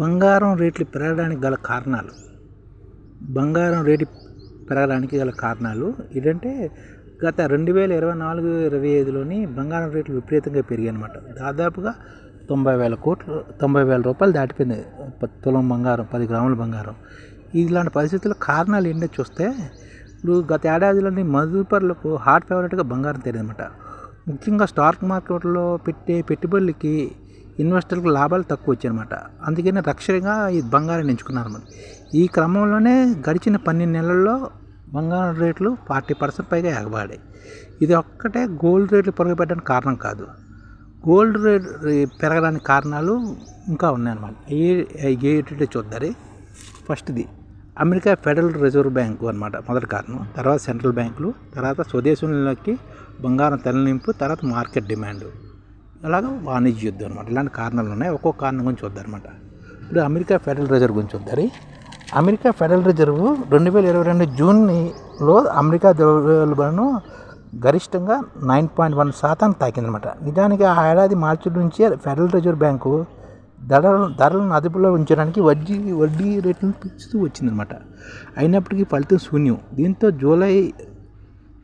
బంగారం రేట్లు పెరగడానికి గల కారణాలు. బంగారం రేటు పెరగడానికి గల కారణాలు ఏంటంటే గత రెండు వేల ఇరవై నాలుగు ఇరవై ఐదులోని బంగారం రేట్లు విపరీతంగా పెరిగాయనమాట దాదాపుగా తొంభై వేల కోట్లు తొంభై వేల రూపాయలు దాటిపోయింది. తులం బంగారం పది గ్రాముల బంగారం. ఇలాంటి పరిస్థితుల కారణాలు ఏంటో చూస్తే ఇప్పుడు గత ఏడాదిలోని మదుపర్లకు హాట్ ఫేవరెట్గా బంగారం తెలియదన్నమాట ముఖ్యంగా స్టాక్ మార్కెట్లో పెట్టే పెట్టుబడులకి ఇన్వెస్టర్లకు లాభాలు తక్కువ వచ్చాయన్నమాట. అందుకని రక్షణగా ఈ బంగారం ఎంచుకున్నారన్నమాట ఈ క్రమంలోనే గడిచిన పన్నెండు నెలల్లో బంగారం రేట్లు ఫార్టీ పర్సెంట్ పైగా ఎగబాడాయి. ఇది ఒక్కటే గోల్డ్ రేట్లు పెరగబెట్టడానికి కారణం కాదు. గోల్డ్ రేట్ పెరగడానికి కారణాలు ఇంకా ఉన్నాయన్నమాట. ఏ ఏంటంటే చూద్దారి. ఫస్ట్ది అమెరికా ఫెడరల్ రిజర్వ్ బ్యాంకు అనమాట మొదటి కారణం. తర్వాత సెంట్రల్ బ్యాంకులు తర్వాత స్వదేశంలోకి బంగారం తెల్లనింపు తర్వాత మార్కెట్ డిమాండ్. అలాగ వాణిజ్య యుద్ధం అనమాట ఇలాంటి కారణాలు ఉన్నాయి. ఒక్కొక్క కారణం గురించి వద్దనమాట ఇప్పుడు అమెరికా ఫెడరల్ రిజర్వ్ గురించి వద్దరి. అమెరికా ఫెడరల్ రిజర్వ్ రెండు వేల ఇరవై రెండు జూన్లో అమెరికా ద్రవ్యోల్బణను గరిష్టంగా నైన్ పాయింట్ వన్ శాతానికి తాకిందనమాట నిజానికి ఆ ఏడాది మార్చి నుంచి ఫెడరల్ రిజర్వ్ బ్యాంకు ధరలను ధరలను అదుపులో ఉంచడానికి వడ్డీ వడ్డీ రేట్లను పెంచుతూ వచ్చిందనమాట అయినప్పటికీ ఫలితం శూన్యం. దీంతో జూలై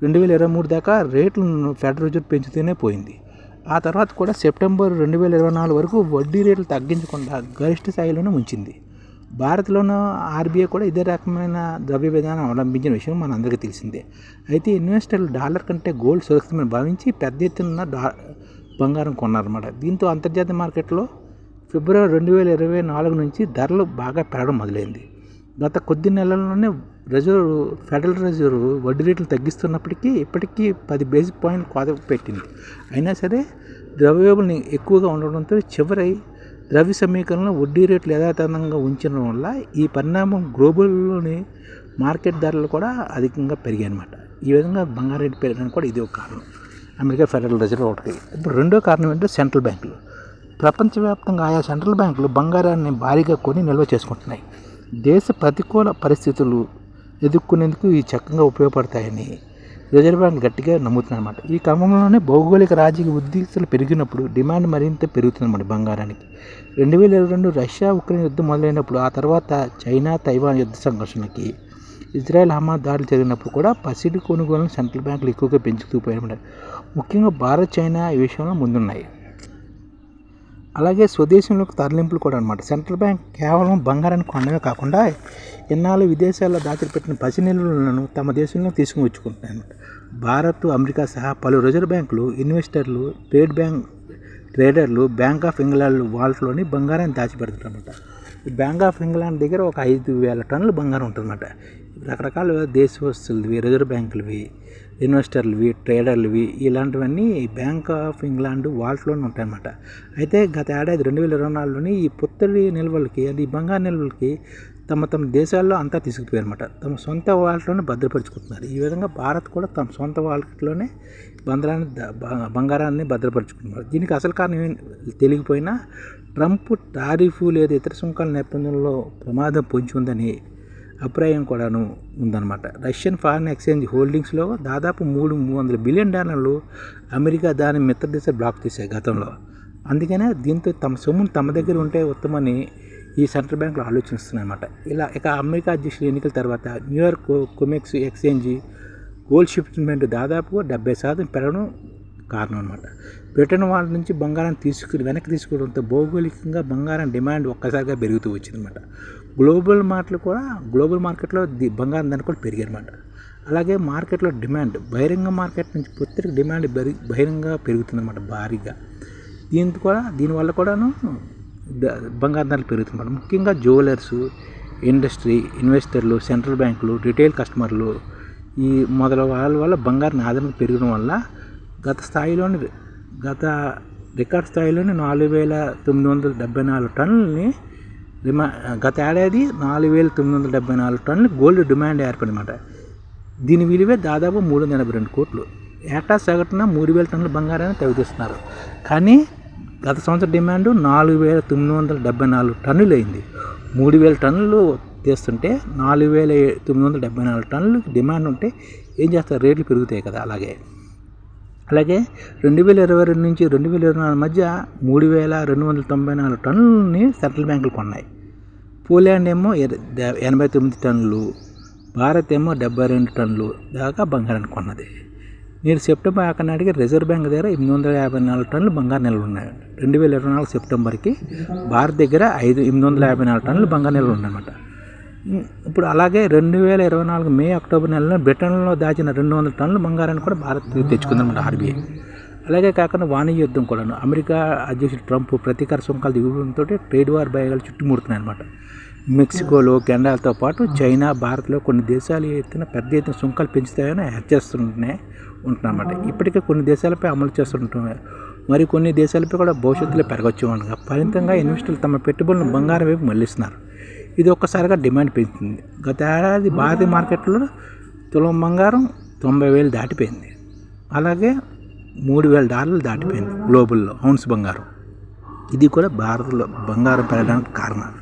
రెండు వేల ఇరవై మూడు దాకా రేట్లను ఫెడరల్ రిజర్వ్ పెంచుతూనే పోయింది. ఆ తర్వాత కూడా సెప్టెంబర్ రెండు వేల ఇరవై నాలుగు వరకు వడ్డీ రేట్లు తగ్గించకుండా గరిష్ట స్థాయిలోనే ఉంచింది భారత్లోనూ ఆర్బీఐ కూడా ఇదే రకమైన ద్రవ్య విధానం అవలంబించిన విషయం మన అందరికీ తెలిసిందే. అయితే ఇన్వెస్టర్లు డాలర్ కంటే గోల్డ్ సురక్షితమని భావించి పెద్ద ఎత్తున డా బంగారం కొన్నారన్నమాట. దీంతో అంతర్జాతీయ మార్కెట్లో ఫిబ్రవరి రెండు వేల ఇరవై నాలుగు నుంచి ధరలు బాగా పెరగడం మొదలైంది. గత కొద్ది నెలల్లోనే రిజర్వ్ ఫెడరల్ రిజర్వ్ వడ్డీ రేట్లు తగ్గిస్తున్నప్పటికీ ఇప్పటికీ పది బేసిక్ పాయింట్ కోత పెట్టింది. అయినా సరే ద్రవ్యోల్బణం ఎక్కువగా ఉండడంతో చివరి ద్రవ్య సమీకరణలో వడ్డీ రేట్లు యథాతథంగా ఉంచడం వల్ల ఈ పరిణామం గ్లోబల్లోని మార్కెట్ ధరలు కూడా అధికంగా పెరిగాయి అన్నమాట. ఈ విధంగా బంగారం రేటు పెరగడానికి కూడా ఇది ఒక కారణం. అమెరికా ఫెడరల్ రిజర్వ్ ఒకటి. ఇప్పుడు రెండో కారణం ఏంటంటే సెంట్రల్ బ్యాంకులు. ప్రపంచవ్యాప్తంగా ఆయా సెంట్రల్ బ్యాంకులు బంగారాన్ని భారీగా కొని నిల్వ చేసుకుంటున్నాయి. దేశ ప్రతికూల పరిస్థితులు ఎదుర్కొనేందుకు ఇవి చక్కగా ఉపయోగపడతాయని రిజర్వ్ బ్యాంక్ గట్టిగా నమ్ముతుందన్నమాట. ఈ క్రమంలోనే భౌగోళిక రాజకీయ ఉద్రిక్తలు పెరిగినప్పుడు డిమాండ్ మరింత పెరుగుతుందన్నమాట బంగారానికి. రెండు వేల ఇరవై రెండు రష్యా ఉక్రెయిన్ యుద్ధం మొదలైనప్పుడు ఆ తర్వాత చైనా తైవాన్ యుద్ధ సంఘర్షణకి ఇజ్రాయెల్ హమాద్ దాడులు జరిగినప్పుడు కూడా పసిడి కొనుగోలను సెంట్రల్ బ్యాంకులు ఎక్కువగా పెంచుతూ పోయాయి ముఖ్యంగా భారత్ చైనా ఈ విషయంలో ముందున్నాయి. అలాగే స్వదేశంలోకి తరలింపులు కూడా అనమాట సెంట్రల్ బ్యాంక్ కేవలం బంగారాన్ని కొనడమే కాకుండా ఎన్నాళ్ళు విదేశాల్లో దాచిపెట్టిన పసి నిల్వలను తమ దేశంలో తీసుకుని వచ్చుకుంటున్నాయి అనమాట భారత్ అమెరికా సహా పలు రిజర్వ్ బ్యాంకులు ఇన్వెస్టర్లు ట్రేడ్ బ్యాంక్ ట్రేడర్లు బ్యాంక్ ఆఫ్ ఇంగ్లాండ్ వాల్ట్లోని బంగారాన్ని దాచిపెడుతుంటారన్నమాట ఈ బ్యాంక్ ఆఫ్ ఇంగ్లాండ్ దగ్గర ఒక ఐదు వేల టన్నుల బంగారం ఉంటుందన్నమాట. రకరకాల దేశ వస్తువులవి రిజర్వ్ బ్యాంకులవి ఇన్వెస్టర్లవి ట్రేడర్లవి ఇలాంటివన్నీ బ్యాంక్ ఆఫ్ ఇంగ్లాండ్ వాల్ట్లోనే ఉంటాయన్నమాట. అయితే గత ఏడాది రెండు వేల ఇరవై నాలుగులోని ఈ పుత్తడి నిల్వలకి అది బంగారు నిల్వలకి తమ తమ దేశాల్లో అంతా తీసుకుపోయారన్నమాట. తమ సొంత వాల్ట్లోనే భద్రపరుచుకుంటున్నారు. ఈ విధంగా భారత్ కూడా తమ సొంత వాల్ట్లోనే బంగారాన్ని బంగారాన్ని భద్రపరుచుకుంటున్నారు. దీనికి అసలు కారణం ఏం తెలియకపోయినా ట్రంప్ టారిఫ్ లేదా ఇతర సుంకాల నేపథ్యంలో ప్రమాదం పొంచి ఉందని అభిప్రాయం కూడాను ఉందన్నమాట. రష్యన్ ఫారిన్ ఎక్స్చేంజ్ హోల్డింగ్స్లో దాదాపు మూడు మూడు వందల బిలియన్ డాలర్లు అమెరికా దాని మిత్ర దేశాలు బ్లాక్ చేశాయి గతంలో. అందుకనే దీంతో తమ సొమ్మును తమ దగ్గర ఉంటే ఉత్తమని ఈ సెంట్రల్ బ్యాంకులు ఆలోచిస్తున్నాయన్నమాట. ఇలా ఇక అమెరికా అధ్యక్షుల ఎన్నికల తర్వాత New York COMEX exchange gold shipment దాదాపుగా డెబ్బై శాతం పెరగడం కారణం అనమాట బ్రిటన్ వాళ్ళ నుంచి బంగారం తీసుకుని వెనక్కి తీసుకోవడంతో భౌగోళికంగా బంగారం డిమాండ్ ఒక్కసారిగా పెరుగుతూ వచ్చిందనమాట గ్లోబల్ మార్కెట్లు కూడా గ్లోబల్ మార్కెట్లో ది బంగారం దాన్ని కూడా పెరిగాయనమాట అలాగే మార్కెట్లో డిమాండ్ బహిరంగ మార్కెట్ నుంచి పుత్తికి డిమాండ్ బరి బహిరంగ పెరుగుతుందన్నమాట భారీగా. దీని కూడా దీనివల్ల కూడాను బంగారం ధరలు పెరుగుతుందన్నమాట ముఖ్యంగా జ్యువెలర్స్ ఇండస్ట్రీ ఇన్వెస్టర్లు సెంట్రల్ బ్యాంకులు రిటైల్ కస్టమర్లు ఈ మొదల వాళ్ళ వల్ల బంగారం ఆదరణ పెరగడం వల్ల గత స్థాయిలోని గత రికార్డ్ స్థాయిలోని నాలుగు వేల తొమ్మిది వందల డెబ్బై నాలుగు టన్నుల్ని డిమా గత ఏడాది నాలుగు వేల తొమ్మిది వందల డెబ్బై నాలుగు టన్నులు గోల్డ్ డిమాండ్ ఏర్పడిందన్నమాట. దీని విలువే దాదాపు మూడు వందల ఎనభై రెండు కోట్లు. ఏటా సగటున మూడు వేల టన్నుల బంగారాన్ని తగ్గిస్తున్నారు కానీ గత సంవత్సరం డిమాండ్ నాలుగు వేల తొమ్మిది వందల డెబ్బై నాలుగు టన్నులు అయింది మూడు వేల టన్నులు తీస్తుంటే నాలుగు వేల తొమ్మిది వందల డెబ్బై నాలుగు టన్నులు డిమాండ్ ఉంటే ఏం చేస్తారు? రేట్లు పెరుగుతాయి కదా అలాగే. అలాగే రెండు వేల ఇరవై రెండు నుంచి రెండు వేల ఇరవై నాలుగు మధ్య మూడు వేల రెండు వందల తొంభై నాలుగు టన్నులని సెంట్రల్ బ్యాంకులు కొన్నాయి. పోలాండ్ ఏమో ఎనభై తొమ్మిది టన్నులు భారత్ ఏమో డెబ్బై రెండు టన్నులు దాకా బంగారాన్ని కొన్నది. నేడు సెప్టెంబర్ ఆఖరి రిజర్వ్ బ్యాంక్ దగ్గర ఎనిమిది వందల యాభై నాలుగు టన్నులు బంగారు నిల్వలు ఉన్నాయి. రెండు వేల ఇరవై నాలుగు సెప్టెంబర్కి భారత్ దగ్గర ఐదు ఎనిమిది వందల యాభై నాలుగు టన్నులు బంగారు నిల్వలు ఉన్నాయన్నమాట. ఇప్పుడు అలాగే రెండు వేల ఇరవై నాలుగు మే అక్టోబర్ నెలలో బ్రిటన్లో దాచిన రెండు వందల టన్నుల బంగారాన్ని కూడా భారత్ తెచ్చుకుందన్నమాట ఆర్బీఐ. అలాగే కాకుండా వాణిజ్య యుద్ధం కూడాను. అమెరికా అధ్యక్షుడు ట్రంప్ ప్రతీకార సుంకాలు దిగుడంతో ట్రేడ్ వార్ భయాలు చుట్టుముడుతున్నాయి అనమాట మెక్సికోలో కెనడాలతో పాటు చైనా భారత్లో కొన్ని దేశాలు ఎత్తున పెద్ద ఎత్తున సుంకాలు పెంచుతాయని హెచ్చరిస్తుంటున్నాయి ఉంటున్నమాట ఇప్పటికే కొన్ని దేశాలపై అమలు చేస్తుంటున్నాయి. మరి కొన్ని దేశాలపై కూడా భవిష్యత్తులో పెరగచ్చు అనగా ఫలితంగా ఇన్వెస్టర్లు తమ పెట్టుబడులను బంగారం వైపు మళ్ళిస్తున్నారు. ఇది ఒక్కసారిగా డిమాండ్ పెంచుతుంది గత ఏడాది భారతీయ మార్కెట్లో తులం బంగారం తొంభై వేలు దాటిపోయింది. అలాగే మూడు వేల డాలర్లు దాటిపోయింది గ్లోబల్లో ఔన్స్ బంగారం. ఇది కూడా భారత్లో బంగారం పెరగడానికి కారణాలు